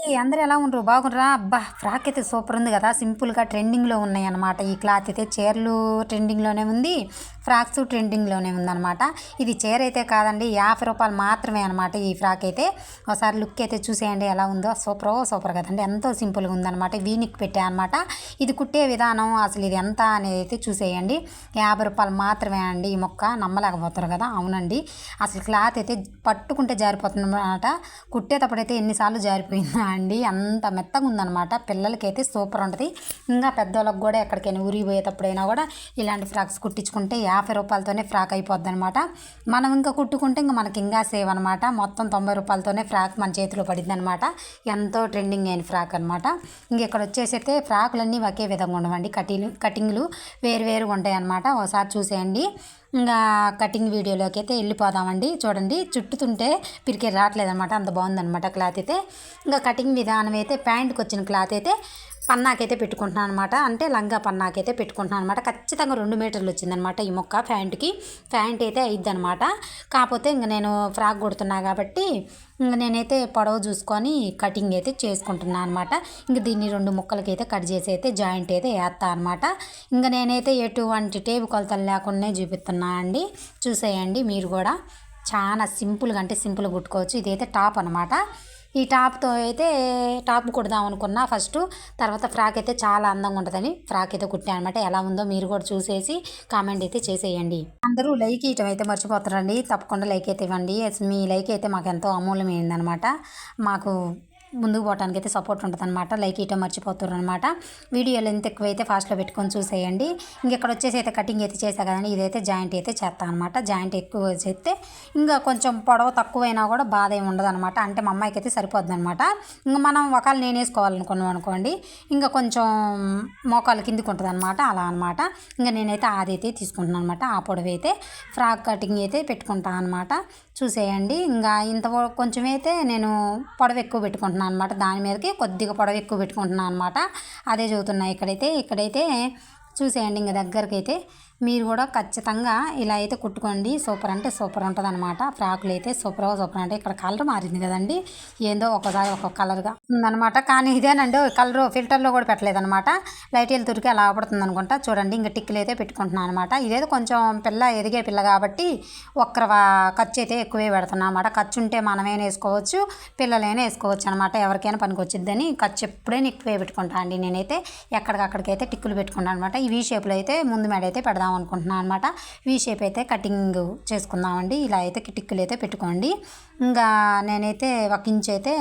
అందరూ ఎలా ఉండరు బాగుండరా? అబ్బా ఫ్రాక్ అయితే సూపర్ ఉంది కదా. సింపుల్గా ట్రెండింగ్లో ఉన్నాయి అనమాట ఈ క్లాత్ అయితే చీరలు ట్రెండింగ్లోనే ఉంది ఫ్రాక్స్ ట్రెండింగ్లోనే ఉందన్నమాట. ఇది చీర అయితే కాదండి యాభై రూపాయలు మాత్రమే అనమాట ఈ ఫ్రాక్ అయితే. ఒకసారి లుక్ అయితే చూసేయండి ఎలా ఉందో. సూపర్ సూపర్ కదండి. ఎంతో సింపుల్గా ఉందన్నమాట. వీనిక్ పెట్టా అనమాట ఇది కుట్టే విధానం అసలు ఇది ఎంత అనేది అయితే చూసేయండి. యాభై రూపాయలు మాత్రమే అండి ఈ మొక్క నమ్మలేకపోతారు కదా. అవునండి. అసలు క్లాత్ అయితే పట్టుకుంటే జారిపోతుంది అనమాట కుట్టేటప్పుడు అయితే ఎన్నిసార్లు జారిపోయింది అండి. అంత మెత్తగా ఉందన్నమాట. పిల్లలకైతే సూపర్ ఉంటుంది. ఇంకా పెద్దవాళ్ళకి కూడా ఎక్కడికైనా ఊరిపోయేటప్పుడైనా కూడా ఇలాంటి ఫ్రాక్స్ కుట్టించుకుంటే యాభై రూపాయలతోనే ఫ్రాక్ అయిపోద్ది అనమాట మనం ఇంకా కుట్టుకుంటే ఇంకా మనకి ఇంకా సేవ్ అనమాట మొత్తం తొంభై రూపాయలతోనే ఫ్రాక్ మన చేతిలో పడింది అనమాట ఎంతో ట్రెండింగ్ అయిన ఫ్రాక్ అనమాట ఇంక ఇక్కడ వచ్చేసి అయితే ఫ్రాకులన్నీ ఒకే విధంగా ఉండవండి. కటింగ్ కటింగ్లు వేరు వేరుగా ఉంటాయి అనమాట ఒకసారి చూసేయండి. ఇంకా కటింగ్ వీడియోలోకి అయితే వెళ్ళిపోదామండి. చూడండి చుట్టుతుంటే పిరికే రావట్లేదనమాట అంత బాగుందనమాట క్లాత్ అయితే. ఇంకా కటింగ్ విధానం అయితే ప్యాంట్కి వచ్చిన క్లాత్ అయితే పన్నాకైతే పెట్టుకుంటున్నాను అనమాట అంటే లంగా పన్నాకైతే పెట్టుకుంటున్నాను అనమాట ఖచ్చితంగా రెండు మీటర్లు వచ్చిందనమాట ఈ మొక్క ప్యాంట్కి. ప్యాంట్ అయితే అయిద్ది అనమాట కాకపోతే ఇంక నేను ఫ్రాక్ కొడుతున్నా కాబట్టి ఇంక నేనైతే పొడవు చూసుకొని కటింగ్ అయితే చేసుకుంటున్నాను అనమాట ఇంక దీన్ని రెండు ముక్కలకైతే కట్ చేసి అయితే జాయింట్ అయితే వేస్తా అనమాట ఇంక నేనైతే ఎటువంటి టేపు కొలతలు లేకుండా చూపిస్తున్నా అండి. చూసేయండి మీరు కూడా. చాలా సింపుల్గా అంటే సింపుల్గా కుట్టుకోవచ్చు. ఇదైతే టాప్ అనమాట ఈ టాప్తో అయితే టాప్ కుడదాం అనుకున్నా ఫస్ట్. తర్వాత ఫ్రాక్ అయితే చాలా అందంగా ఉంటుందని ఫ్రాక్ అయితే కుట్టాను అనమాట ఎలా ఉందో మీరు కూడా చూసేసి కామెంట్ అయితే చేసేయండి. అందరూ లైక్ ఇవ్వటం అయితే మర్చిపోతారండి. తప్పకుండా లైక్ అయితే ఇవ్వండి. మీ లైక్ అయితే మాకు ఎంతో అమూల్యమైందనమాట మాకు ముందుకు పోవడానికి అయితే సపోర్ట్ ఉంటుంది అనమాట లైక్ ఇటో మర్చిపోతారు అనమాట వీడియోలు ఎంత ఎక్కువైతే ఫాస్ట్లో పెట్టుకొని చూసేయండి. ఇంకెక్కడ వచ్చేసి అయితే కటింగ్ అయితే చేసా కదండి. ఇదైతే జాయింట్ అయితే చేస్తాను అనమాట జాయింట్ ఎక్కువ చేస్తే ఇంకా కొంచెం పొడవు తక్కువైనా కూడా బాధ ఏమి ఉండదు అనమాట అంటే మా అమ్మాయికి అయితే సరిపోద్ది అనమాట ఇంకా మనం ఒకవేళ నేను వేసుకోవాలనుకున్నాం అనుకోండి ఇంకా కొంచెం మోకాలు కిందికి ఉంటుంది అనమాట అలా అనమాట ఇంకా నేనైతే అది అయితే తీసుకుంటున్నాను అనమాట ఆ పొడవు అయితే ఫ్రాక్ కటింగ్ అయితే పెట్టుకుంటాను అనమాట చూసేయండి. ఇంకా ఇంత కొంచెం అయితే నేను పొడవు ఎక్కువ పెట్టుకుంటున్నాను. అనమాట దాని మీదకి కొద్దిగా పొడవు ఎక్కువ పెట్టుకుంటున్నాను అనమాట అదే చదువుతున్నాయి ఇక్కడైతే. ఇక్కడైతే చూసేయండి ఇంకా దగ్గరకైతే. మీరు కూడా ఖచ్చితంగా ఇలా అయితే కుట్టుకోండి. సూపర్ అంటే సూపర్ ఉంటుంది అనమాట ఫ్రాకులు అయితే సూపర్ సూపర్ అంటే ఇక్కడ కలర్ మారింది కదండి. ఏందో ఒకసారి ఒక కలర్గా ఉందన్నమాట. కానీ ఇదేనండి కలర్ ఫిల్టర్లో కూడా పెట్టలేదనమాట లైట్ వెళ్తురికి అలా పడుతుంది అనుకుంటా. చూడండి ఇంకా టిక్కులు అయితే పెట్టుకుంటున్నాను అనమాట ఇదేదో కొంచెం పిల్ల ఎదిగే పిల్ల కాబట్టి ఒక్కరు ఖర్చు అయితే ఎక్కువే పెడుతున్నాం అనమాట ఖర్చు ఉంటే మనమైనా వేసుకోవచ్చు పిల్లలైనా వేసుకోవచ్చు అనమాట ఎవరికైనా పనికి వచ్చిద్దని ఖర్చు ఎప్పుడైనా ఎక్కువే పెట్టుకుంటా అండి నేనైతే. ఎక్కడికక్కడికైతే టిక్కులు పెట్టుకుంటాను అనమాట ఈ వీ షేప్లో అయితే ముందు మేడ అయితే చేసుకుందాం అనుకుంటున్నాను అనమాట వీ షేప్ అయితే కటింగ్ చేసుకుందామండి. ఇలా అయితే టిక్కులు అయితే పెట్టుకోండి. ఇంకా నేనైతే ఒక ఇంచ్ అయితే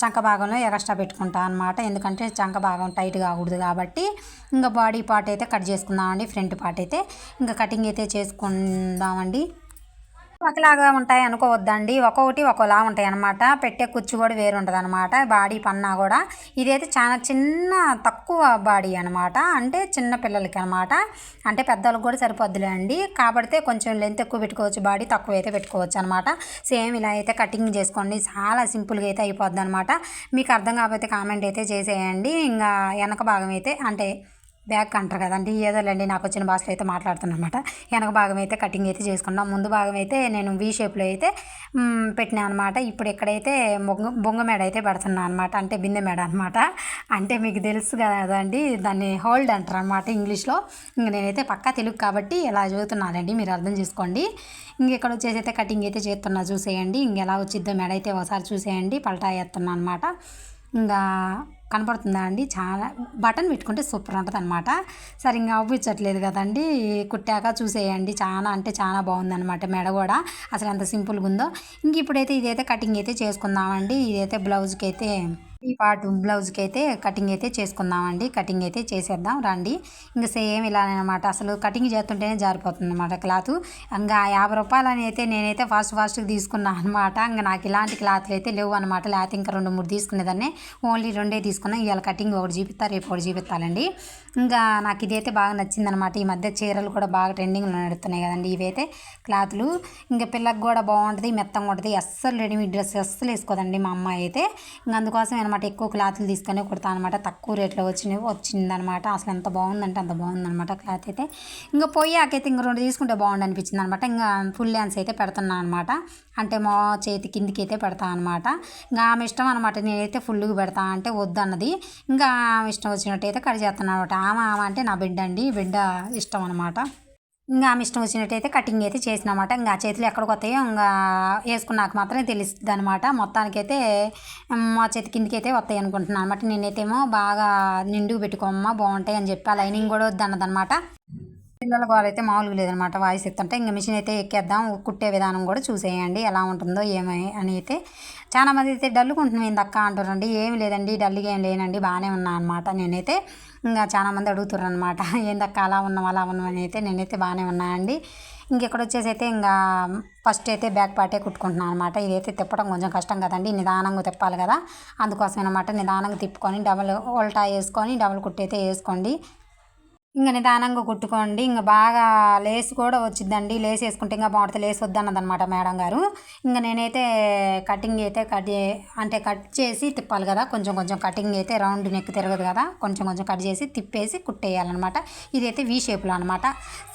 చంక భాగంలో ఎక్స్ట్రా పెట్టుకుంటాను అనమాట ఎందుకంటే చంక భాగం టైట్ కాకూడదు కాబట్టి. ఇంకా బాడీ పార్ట్ అయితే కట్ చేసుకుందామండి. ఫ్రంట్ పార్ట్ అయితే. ఇంకా కటింగ్ అయితే చేసుకుందామండి. ఒకలాగా ఉంటాయి అనుకోవద్దండి. ఒక్కొక్కటి ఒక్కోలా ఉంటాయి అనమాట పెట్టే కుచ్చు కూడా వేరు ఉంటుంది అనమాట బాడీ పన్నా కూడా. ఇదైతే చాలా చిన్న తక్కువ బాడీ అనమాట అంటే చిన్న పిల్లలకి అనమాట అంటే పెద్దవాళ్ళకి కూడా సరిపోద్దులే అండి. కాబట్టి కొంచెం లెంత్ ఎక్కువ పెట్టుకోవచ్చు. బాడీ తక్కువ అయితే పెట్టుకోవచ్చు అనమాట సేమ్ ఇలా అయితే కటింగ్ చేసుకోండి. చాలా సింపుల్గా అయితే అయిపోద్ది అనమాట మీకు అర్థం కాకపోతే కామెంట్ అయితే చేసేయండి. ఇంకా వెనక భాగం అయితే అంటే బ్యాక్ అంటారు కదండి. ఏదోలేండి నాకు వచ్చిన భాషలో అయితే మాట్లాడుతున్నమాట వెనక భాగం అయితే కటింగ్ అయితే చేసుకున్నాం. ముందు భాగం అయితే నేను వీ షేప్లో అయితే పెట్టినా అనమాట ఇప్పుడు ఇక్కడైతే బొంగ బొంగ మేడ అయితే పెడుతున్నాను అనమాట అంటే బిందె మేడ అనమాట అంటే మీకు తెలుసు కదండి దాన్ని హోల్డ్ అంటారు అనమాట ఇంగ్లీష్లో ఇంక నేనైతే పక్కా తెలుగు కాబట్టి ఇలా చదువుతున్నానండి మీరు అర్థం చేసుకోండి. ఇంక ఇక్కడ వచ్చేసి అయితే కటింగ్ అయితే చేస్తున్నా చూసేయండి. ఇంక ఎలా వచ్చిద్దో మెడ అయితే ఒకసారి చూసేయండి. పల్టా వేస్తున్నా అనమాట ఇంకా కనపడుతుందా అండి? చాలా బటన్ పెట్టుకుంటే సూపర్ ఉంటుంది అనమాట సరే ఇంకా అవ్వించట్లేదు కదండి. కుట్టాక చూసేయండి. చాలా అంటే చాలా బాగుందనమాట మెడ కూడా. అసలు ఎంత సింపుల్గా ఉందో ఇంక ఇప్పుడైతే ఇదైతే కటింగ్ అయితే చేసుకుందామండి. ఇదైతే బ్లౌజ్కి అయితే ఈ పార్ట్ బ్లౌజ్కి అయితే కటింగ్ అయితే చేసుకుందామండి. కటింగ్ అయితే చేసేద్దాం. రండి. ఇంకా సేమ్ ఇలానమాట అనమాట అసలు కటింగ్ చేస్తుంటేనే జారిపోతుంది అనమాట క్లాత్. ఇంకా యాభై రూపాయలు అని అయితే నేనైతే ఫాస్ట్ ఫాస్ట్గా తీసుకున్నాను అనమాట ఇంకా నాకు ఇలాంటి క్లాత్లు అయితే లేవు అనమాట లేకపోతే ఇంకా రెండు మూడు తీసుకునేదాన్ని. ఓన్లీ రెండే తీసుకున్నాం. ఇవాళ కటింగ్ ఒకటి చూపిస్తా రేపు ఒకటి చూపిస్తానండి ఇంకా నాకు ఇదైతే బాగా నచ్చింది అనమాట ఈ మధ్య చీరలు కూడా బాగా ట్రెండింగ్లో నడుస్తున్నాయి కదండి. ఇవైతే క్లాత్లు. ఇంకా పిల్లకి కూడా బాగుంటుంది మెత్తంగా ఉంటుంది. అస్సలు రెడీమేడ్ డ్రెస్ అస్సలు వేసుకోదండి మా అమ్మాయి అయితే. ఇంకా అందుకోసం అనమాట. ఎక్కువ క్లాత్లు తీసుకొని కుడతా అనమాట. తక్కువ రేట్లో వచ్చినవి వచ్చిందనమాట. అసలు ఎంత బాగుందంటే అంత బాగుందనమాట క్లాత్ అయితే. ఇంకా పోయాకైతే ఇంక రెండు తీసుకుంటే బాగుండు అనిపించింది అనమాట. ఇంకా ఫుల్ హ్యాండ్స్ అయితే పెడుతున్నాను అనమాట. అంటే మా చేతి కిందికి అయితే పెడతా అనమాట. ఇంకా ఆమె ఇష్టం అనమాట. నేనైతే ఫుల్గా పెడతా అంటే వద్దన్నది. ఇంకా ఆమె ఇష్టం వచ్చినట్టయితే కట్ చేస్తాను అనమాట. ఆమె ఆమె అంటే నా బిడ్డ అండి. బిడ్డ ఇష్టం అనమాట. ఇంకా ఆమె ఇష్టం వచ్చినట్టయితే కటింగ్ అయితే చేసినమాట. ఇంకా చేతులు ఎక్కడికి వస్తాయో ఇంకా వేసుకున్నాక మాత్రమే తెలుస్తుంది అనమాట మొత్తానికైతే మా చేతి కిందికి అయితే వస్తాయి అనుకుంటున్నాను అనమాట నేనైతేమో బాగా నిండుగా పెట్టుకోమ్మా బాగుంటాయి అని చెప్పి ఆ లైనింగ్ కూడా వద్దన్నదనమాట పిల్లల గోల అయితే మామూలుగా లేదనమాట. వాయిస్ ఎత్తుంటే ఇంకా మిషన్ అయితే ఎక్కేద్దాం. కుట్టే విధానం కూడా చూసేయండి. ఎలా ఉంటుందో ఏమై అని అయితే చాలా మంది అయితే డల్లుకుంటున్నాం. ఏంది అక్క అంటారండి ఏమి లేదండి. డల్లుగా ఏం లేనండి. బాగానే ఉన్నా అనమాట. నేనైతే ఇంకా చాలామంది అడుగుతున్నారు అనమాట ఏందక్క అలా ఉన్నాం అలా ఉన్నాం అని అయితే నేనైతే బాగానే ఉన్నా అండి. ఇంకెక్కడ వచ్చేసి అయితే ఇంకా ఫస్ట్ అయితే బ్యాక్ పార్టే కుట్టుకుంటున్నాను అనమాట. ఇదైతే తిప్పడం కొంచెం కష్టం కదండి. నిదానంగా తిప్పాలి కదా. అందుకోసం అనమాట నిదానంగా తిప్పుకొని డబల్ ఉల్టా వేసుకొని డబల్ కుట్టి అయితే వేసుకోండి. ఇంకా నిదానంగా కుట్టుకోండి. ఇంకా బాగా లేస్ కూడా వచ్చిందండి లేస్ వేసుకుంటే ఇంకా బాగుంటుంది లేస్ వద్దన్నదనమాట మేడం గారు. ఇంకా నేనైతే కటింగ్ అయితే కట్ అంటే కట్ చేసి తిప్పాలి కదా. కొంచెం కొంచెం కటింగ్ అయితే రౌండ్ నెక్ తిరగదు కదా. కొంచెం కొంచెం కట్ చేసి తిప్పేసి కుట్టేయాలన్నమాట. ఇదైతే వీ షేప్లో అనమాట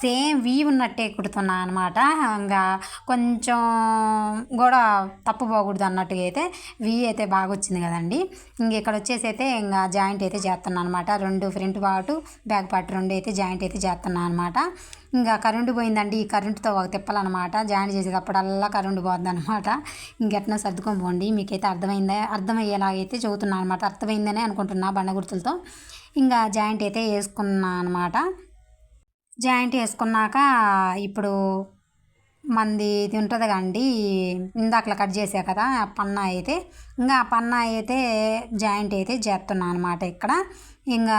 సేమ్ వీ ఉన్నట్టే కుడుతున్నా అనమాట ఇంకా కొంచెం కూడా తప్పు పోకూడదు అన్నట్టుగా అయితే వీ అయితే బాగా వచ్చింది కదండి. ఇంక ఇక్కడ వచ్చేసి అయితే ఇంకా జాయింట్ అయితే చేస్తున్నాను అనమాట రెండు ఫ్రంట్ పాటు బ్యాక్ పార్ట్ రెండు అయితే జాయింట్ అయితే చేస్తున్నాను అనమాట ఇంకా కరెంటు పోయిందండి. ఈ కరెంటుతో ఒక తిప్పాలన్నమాట. జాయింట్ చేసేటప్పుడల్లా కరెంటు పోద్ది అనమాట ఇంకెట్లా సర్దుకొని పోండి. మీకైతే అర్థమైందా? అర్థమయ్యేలాగైతే చదువుతున్నాను అనమాట అర్థమైందనే అనుకుంటున్నా బండ గుర్తులతో. ఇంకా జాయింట్ అయితే వేసుకున్నా అనమాట జాయింట్ వేసుకున్నాక ఇప్పుడు మంది ఇది ఉంటుంది కండి ఇందాకలా కట్ చేసా కదా పన్నా అయితే. ఇంకా ఆ పన్నా అయితే జాయింట్ అయితే చేస్తున్నాను అనమాట ఇక్కడ. ఇంకా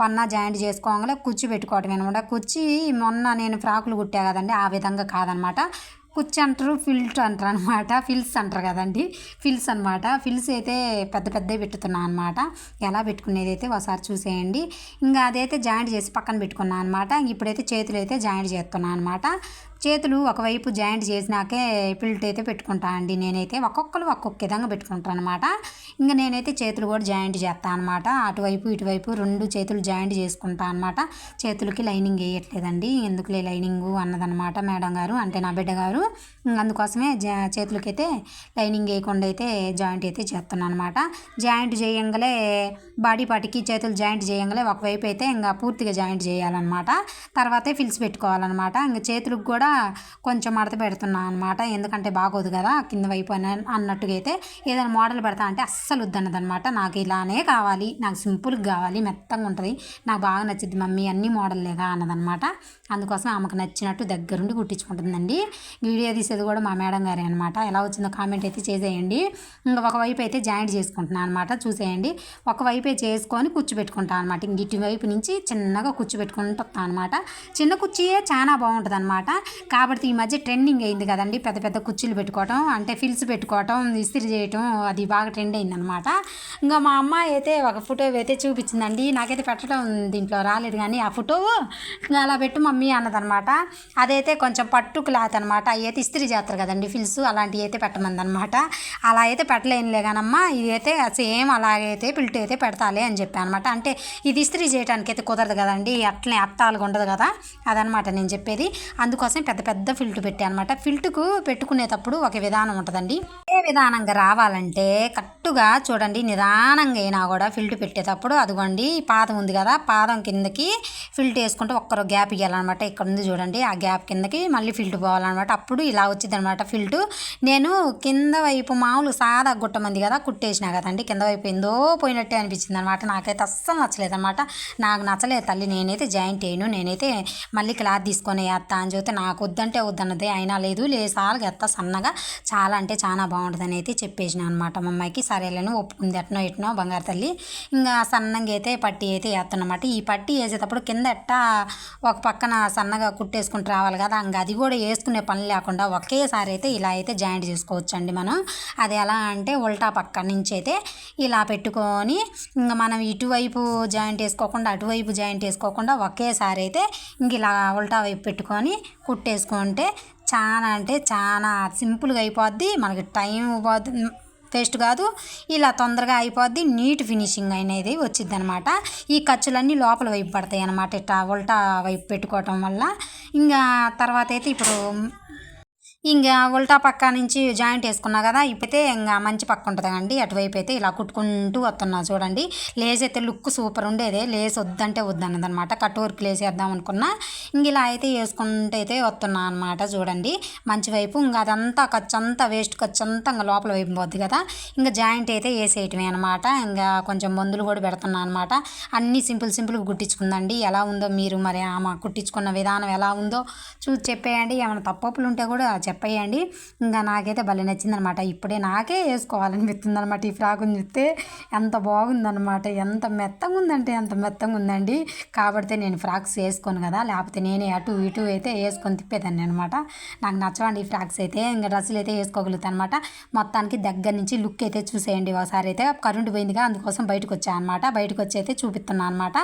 పన్నా జాయింట్ చేసుకోగానే కుర్చీ పెట్టుకోవటం అనమాట. కుర్చీ మొన్న నేను ఫ్రాకులు కుట్టా కదండి ఆ విధంగా కాదనమాట. కుర్చీ అంటారు ఫిల్ట్ అంటారు అనమాట. ఫిల్స్ అంటారు కదండి ఫిల్స్ అనమాట. ఫిల్స్ అయితే పెద్ద పెద్దవి పెట్టుతున్నాను అనమాట. ఎలా పెట్టుకునేది అయితే ఒకసారి చూసేయండి. ఇంకా అదైతే జాయింట్ చేసి పక్కన పెట్టుకున్నాను అనమాట. ఇప్పుడైతే చేతులు అయితే జాయింట్ చేస్తున్నాను అనమాట. చేతులు ఒకవైపు జాయింట్ చేసినాకే పిల్ట్ అయితే పెట్టుకుంటా అండి. నేనైతే ఒక్కొక్కరు ఒక్కొక్క విధంగా పెట్టుకుంటాను అనమాట ఇంకా నేనైతే చేతులు కూడా జాయింట్ చేస్తాను అనమాట అటువైపు ఇటువైపు రెండు చేతులు జాయింట్ చేసుకుంటా అనమాట చేతులకి లైనింగ్ వేయట్లేదండి. ఎందుకులే లైనింగ్ అన్నదనమాట మేడం గారు అంటే నా బిడ్డ గారు. అందుకోసమే జా చేతులకైతే లైనింగ్ వేయకుండా అయితే జాయింట్ అయితే చేస్తున్నాను అనమాట జాయింట్ చేయంగలే బాడీ పార్ట్కి చేతులు జాయింట్ చేయంగలే ఒకవైపు అయితే ఇంకా పూర్తిగా జాయింట్ చేయాలన్నమాట. తర్వాతే ఫిల్స్ పెట్టుకోవాలన్నమాట. ఇంకా చేతులకు కూడా కొంచెం మడత పెడుతున్నాను అనమాట ఎందుకంటే బాగోదు కదా కింద వైపు అని అన్నట్టుగా అయితే ఏదైనా మోడల్ పెడతా అంటే అస్సలు వద్దన్నదనమాట నాకు ఇలానే కావాలి నాకు సింపుల్గా కావాలి మెత్తంగా ఉంటుంది నాకు బాగా నచ్చింది మమ్మీ అన్ని మోడల్లేగా అన్నదనమాట అందుకోసం ఆమెకు నచ్చినట్టు దగ్గరుండి కుట్టించుకుంటుందండి. వీడియో తీసేది కూడా మా మేడం గారే అనమాట ఎలా వచ్చిందో కామెంట్ అయితే చేసేయండి. ఇంకా ఒకవైపు అయితే జాయింట్ చేసుకుంటున్నాను అనమాట చూసేయండి. ఒకవైపే చేసుకొని కూర్చోబెట్టుకుంటాను అనమాట ఇంక ఇటువైపు నుంచి చిన్నగా కూర్చోబెట్టుకుంటా అనమాట చిన్న కుర్చీయే చాలా బాగుంటుంది అనమాట కాబట్టి ఈ మధ్య ట్రెండింగ్ అయింది కదండి. పెద్ద పెద్ద కుర్చీలు పెట్టుకోవటం అంటే ఫిల్స్ పెట్టుకోవటం ఇస్త్రీ చేయటం అది బాగా ట్రెండ్ అయింది అనమాట ఇంకా మా అమ్మ అయితే ఒక ఫోటో అయితే చూపించిందండి. నాకైతే పెట్టడం దీంట్లో రాలేదు కానీ ఆ ఫోటో ఇంకా అలా పెట్టు మమ్మీ అన్నదనమాట అదైతే కొంచెం పట్టు క్లాత్ అనమాట అవి అయితే ఇస్త్రీ చేస్తారు కదండి ఫిల్స్ అలాంటివి అయితే పెట్టమంది అనమాట అలా అయితే పెట్టలేనులే కానమ్మా ఇది అయితే సేమ్ అలాగైతే పిల్ట్ అయితే పెడతాలే అని చెప్పాను అనమాట అంటే ఇది ఇస్త్రీ చేయడానికి అయితే కుదరదు కదండి అట్లనే అత్తాలుగా ఉండదు కదా అదనమాట నేను చెప్పేది. అందుకోసం పెద్ద పెద్ద ఫిల్ట్ పెట్టాను అనమాట ఫిల్ట్కు పెట్టుకునేటప్పుడు ఒక విధానం ఉంటుందండి. ఏ విధానంగా రావాలంటే కట్టుగా చూడండి నిదానంగా అయినా కూడా ఫిల్ట్ పెట్టేటప్పుడు అదిగోండి పాదం ఉంది కదా పాదం కిందకి ఫిల్ట్ వేసుకుంటే ఒక్కరో గ్యాప్ ఇవ్వాలన్నమాట ఇక్కడ ఉంది చూడండి ఆ గ్యాప్ కిందకి మళ్ళీ ఫిల్ట్ పోవాలన్నమాట. అప్పుడు ఇలా వచ్చింది అనమాట ఫిల్ట్. నేను కింద వైపు మామూలు సాదా గుట్టమంది కదా కుట్టేసినా కదండి కింద వైపు ఎందో పోయినట్టే అనిపించింది అనమాట నాకైతే అస్సలు నచ్చలేదు అనమాట నాకు నచ్చలేదు తల్లి నేనైతే జాయింట్ అయ్యాను నేనైతే మళ్ళీ క్లాత్ తీసుకొని వేస్తా అని చెబితే నాకు వద్దంటే వద్దన్నదే. అయినా లేదు లేసాలు ఎత్త సన్నగా చాలా అంటే చాలా బాగుంటుందని అయితే చెప్పేసిన అనమాట మా అమ్మాయికి. సరేలేను ఒప్పుకుంది ఎట్నో ఎట్నో బంగారు తల్లి. ఇంకా సన్నంగా అయితే పట్టి అయితే వేస్తానమాట ఈ పట్టి వేసేటప్పుడు కింద ఎట్టా ఒక పక్కన సన్నగా కుట్టేసుకుంటూ రావాలి కదా. ఇంకా అది కూడా వేసుకునే పని లేకుండా ఒకేసారి అయితే ఇలా అయితే జాయింట్ చేసుకోవచ్చు అండి మనం. అది ఎలా అంటే ఉల్టా పక్క నుంచి అయితే ఇలా పెట్టుకొని ఇంకా మనం ఇటువైపు జాయింట్ వేసుకోకుండా అటువైపు జాయింట్ వేసుకోకుండా ఒకేసారి అయితే ఇంక ఇలా ఉల్టా వైపు పెట్టుకొని కుట్టేసుకుంటే చాలా అంటే చాలా సింపుల్గా అయిపోద్ది. మనకి టైం పోద్ది పేస్ట్ కాదు. ఇలా తొందరగా అయిపోద్ది. నీట్ ఫినిషింగ్ అనేది వచ్చింది అనమాట ఈ ఖర్చులన్నీ లోపల వైపు పడతాయి అనమాట ఇట్లా ఉల్టా వైపు పెట్టుకోవటం వల్ల. ఇంకా తర్వాత అయితే ఇప్పుడు ఇంకా ఉల్టా పక్క నుంచి జాయింట్ వేసుకున్నా కదా ఇప్పుడైతే ఇంకా మంచి పక్క ఉంటుంది కండి అటువైపు అయితే ఇలా కుట్టుకుంటూ వస్తున్నా చూడండి. లేస్ అయితే లుక్ సూపర్ ఉండేదే. లేస్ వద్దంటే వద్దన్నది అనమాట కట్ వర్క్ లేస్ వేద్దాం అనుకున్నా ఇంక ఇలా అయితే వేసుకుంటూ అయితే వస్తున్నా అనమాట చూడండి. మంచి వైపు ఇంకా అదంతా ఖర్చు అంతా వేస్ట్ ఖర్చు అంతా ఇంకా లోపల వైపు పోద్ది కదా. ఇంకా జాయింట్ అయితే వేసేయటమే అనమాట ఇంకా కొంచెం మందులు కూడా పెడుతున్నా అనమాట అన్నీ సింపుల్ సింపుల్గా కుట్టించుకుందండి. ఎలా ఉందో మీరు మరి ఆమె కుట్టించుకున్న విధానం ఎలా ఉందో చూసి చెప్పేయండి. ఏమైనా తప్పులు ఉంటే కూడా చెప్పేయండి. ఇంకా నాకైతే భలే నచ్చిందనమాట. ఇప్పుడే నాకే వేసుకోవాలనిపిస్తుంది అనమాట ఈ ఫ్రాకుని చూస్తే. ఎంత బాగుందనమాట. ఎంత మెత్తంగా ఉందంటే ఎంత మెత్తగా ఉందండి కాబట్టి నేను ఫ్రాక్స్ వేసుకోను కదా. లేకపోతే నేనే అటు ఇటు అయితే వేసుకొని తిప్పేదాన్ని అనమాట. నాకు నచ్చవండి ఈ ఫ్రాక్స్ అయితే. ఇంకా డ్రెస్సులు అయితే వేసుకోగలుగుతాను అనమాట మొత్తానికి దగ్గర నుంచి లుక్ అయితే చూసేయండి. ఒకసారి అయితే కరెంటు పోయిందిగా. అందుకోసం బయటకు వచ్చాను అనమాట. బయటకు వచ్చి అయితే చూపిస్తున్నాను అనమాట.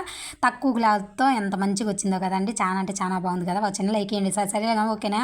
తక్కువ క్లాత్తో ఎంత మంచిగా వచ్చిందో కదండి. చాలా అంటే చాలా బాగుంది కదా. వచ్చిన లైక్ చేయండి సరే సరే ఓకేనా?